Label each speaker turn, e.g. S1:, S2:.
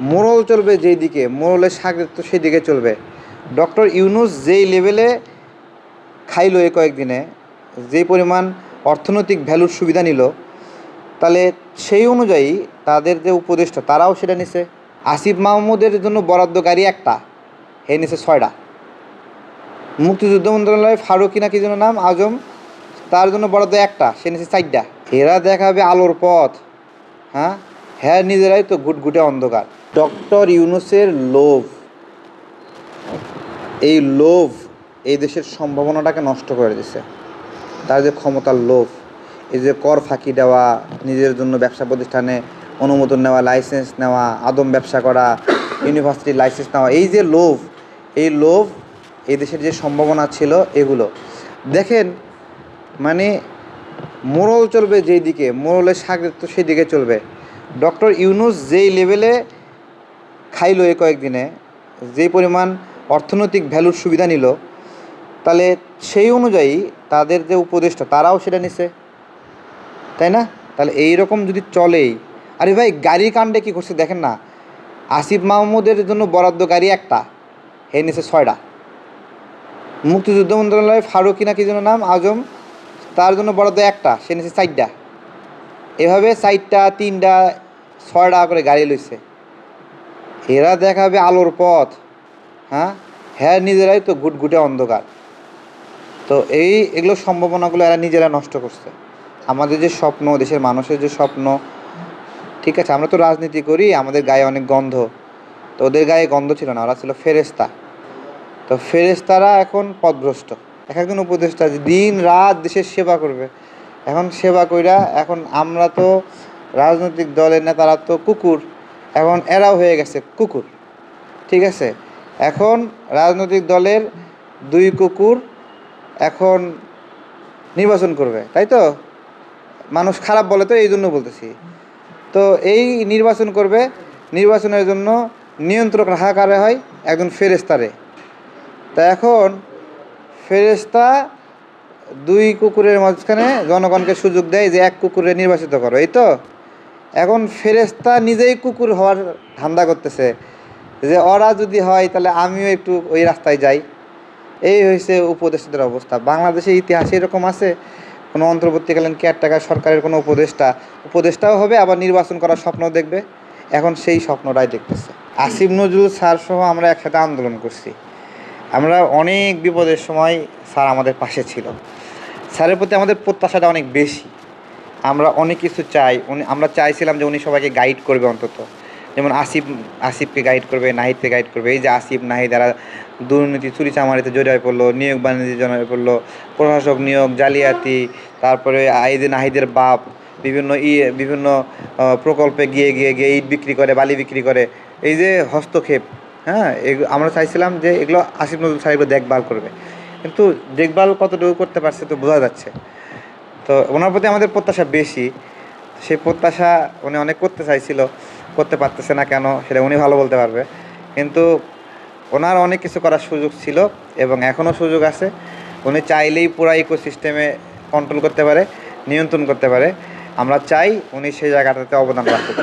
S1: মোরল চলবে যেই দিকে মোরলের সাগরের তো সেই দিকে চলবে। ডক্টর ইউনুস যেই লেভেলে খাইলো এই কয়েকদিনে যেই পরিমাণ অর্থনৈতিক ভ্যালুর সুবিধা নিল, তাহলে সেই অনুযায়ী তাদের যে উপদেষ্টা, তারাও সেটা নিছে। আসিফ মাহমুদের জন্য বরাদ্দ গাড়ি একটা, হে নিছে ছয়টা। মুক্তিযুদ্ধ মন্ত্রণালয় ফারুকি না কি যেন নাম, আজম, তার জন্য বরাদ্দ একটা, সে নিছে চারটা। এরা দেখাবে আলোর পথ হ্যাঁ? হ্যাঁ নিজেরাই তো ঘুটঘুটে অন্ধকার। ডক্টর ইউনুসের লোভ। এই লোভ এই দেশের সম্ভাবনাটাকে নষ্ট করে দিছে। তার যে ক্ষমতার লোভ, এই যে কর ফাঁকি দেওয়া, নিজের জন্য ব্যবসা প্রতিষ্ঠানে অনুমোদন নেওয়া লাইসেন্স নেওয়া, আদম ব্যবসা করা ইউনিভার্সিটির লাইসেন্স নেওয়া, এই যে লোভ, এই লোভ এই দেশের যে সম্ভাবনা ছিল এগুলো। দেখেন মানে মোরল চলবে যেই দিকে, মোরলের সাগরের তো সেই দিকে চলবে। ডক্টর ইউনুস যেই লেভেলে খাইলো এই কয়েকদিনে, যে পরিমাণ অর্থনৈতিক ভ্যালুর সুবিধা নিল, তাহলে সেই অনুযায়ী তাদের যে উপদেষ্টা তারাও সেটা নিছে। তাই না? তাহলে এই রকম যদি চলেই, আরে ভাই গাড়ির কাণ্ডে কী করছে দেখেন না, আসিফ মাহমুদের জন্য বরাদ্দ গাড়ি একটা হে নিছে ছয়টা। মুক্তিযুদ্ধ মন্ত্রণালয়, ফারুকি না কি যেন নাম, আজম, তার জন্য বরাদ্দ একটা, সে নিছে চারটা। এভাবে চারটা, তিনটা, ছয়টা করে গাড়ি লইছে। এরা দেখাবে আলোর পথ হ্যাঁ? হ্যাঁ নিজেরাই তো ঘুটঘুটে অন্ধকার। তো এই এগুলো সম্ভাবনাগুলো এরা নিজেরা নষ্ট করছে। আমাদের যে স্বপ্ন, দেশের মানুষের যে স্বপ্ন, ঠিক আছে? আমরা তো রাজনীতি করি, আমাদের গায়ে অনেক গন্ধ। তো ওদের গায়ে গন্ধ ছিল না, ওরা ছিল ফেরেস্তা তো ফেরেস্তারা এখন পথভ্রষ্ট এক একজন উপদেষ্টা দিন রাত দেশের সেবা করবে। এখন সেবা কইরা, এখন আমরা তো রাজনৈতিক দলের নেতারা তো কুকুর। এখন এরাও হয়ে গেছে কুকুর, ঠিক আছে? এখন রাজনৈতিক দলের দুই কুকুর এখন নির্বাচন করবে, তাই তো? মানুষ খারাপ বলে তো এই জন্য বলতেছি। তো এই নির্বাচন করবে, নির্বাচনের জন্য নিয়ন্ত্রক রাখা কারে হয়? একজন ফেরেস্তারে তা এখন ফেরেস্তা দুই কুকুরের মাঝখানে জনগণকে সুযোগ দেয় যে এক কুকুরে নির্বাচিত করো, এই তো? এখন ফেরেস্তা নিজেই কুকুর হওয়ার ধান্দা করতেছে যে ওরা যদি হয় তাহলে আমিও একটু ওই রাস্তায় যাই। এই হয়েছে উপদেষ্টাদের অবস্থা। বাংলাদেশের ইতিহাসে এরকম আছে, কোনো অন্তর্বর্তীকালীন কেয়ারটেকার সরকারের কোনো উপদেষ্টা। উপদেষ্টাও হবে, আবার নির্বাচন করার স্বপ্ন দেখবে। এখন সেই স্বপ্নটাই দেখতেছে। আসিফ নজরুল স্যার সহ আমরা একসাথে আন্দোলন করছি। আমরা অনেক বিপদের সময় স্যার আমাদের পাশে ছিল। স্যারের প্রতি আমাদের প্রত্যাশাটা অনেক বেশি। আমরা অনেক কিছু চাই। উনি, আমরা চাইছিলাম যে উনি সবাইকে গাইড করবে অন্তত। যেমন আসিফ, আসিফকে গাইড করবে, নাহিদকে গাইড করবে। এই যে আসিফ, নাহিদ, এরা দুর্নীতি, চুরি চামারিতে জড়িয়ে পড়ল, নিয়োগ বাণিজ্যে জড়িয়ে পড়ল, প্রশাসক নিয়োগ, জালিয়াতি, তারপরে যে নাহিদের বাপ, বিভিন্ন ই, বিভিন্ন প্রকল্পে গিয়ে গিয়ে গিয়ে ইট বিক্রি করে, বালি বিক্রি করে। এই যে হস্তক্ষেপ হ্যাঁ আমরা চাইছিলাম যে এগুলো আসিফ নজরুল সাহেব এগুলো দেখভাল করবে। কিন্তু দেখভাল কতটুকু করতে পারছে তো বোঝা যাচ্ছে। তো ওনার প্রতি আমাদের প্রত্যাশা বেশি। সেই প্রত্যাশা উনি অনেক করতে চাইছিল, করতে পারতেছে না কেন সেটা উনি ভালো বলতে পারবে। কিন্তু ওনার অনেক কিছু করার সুযোগ ছিল এবং এখনও সুযোগ আছে। উনি চাইলেই পুরো ইকোসিস্টেমে কন্ট্রোল করতে পারে, নিয়ন্ত্রণ করতে পারে। আমরা চাই উনি সেই জায়গাটাতে অবদান রাখুক।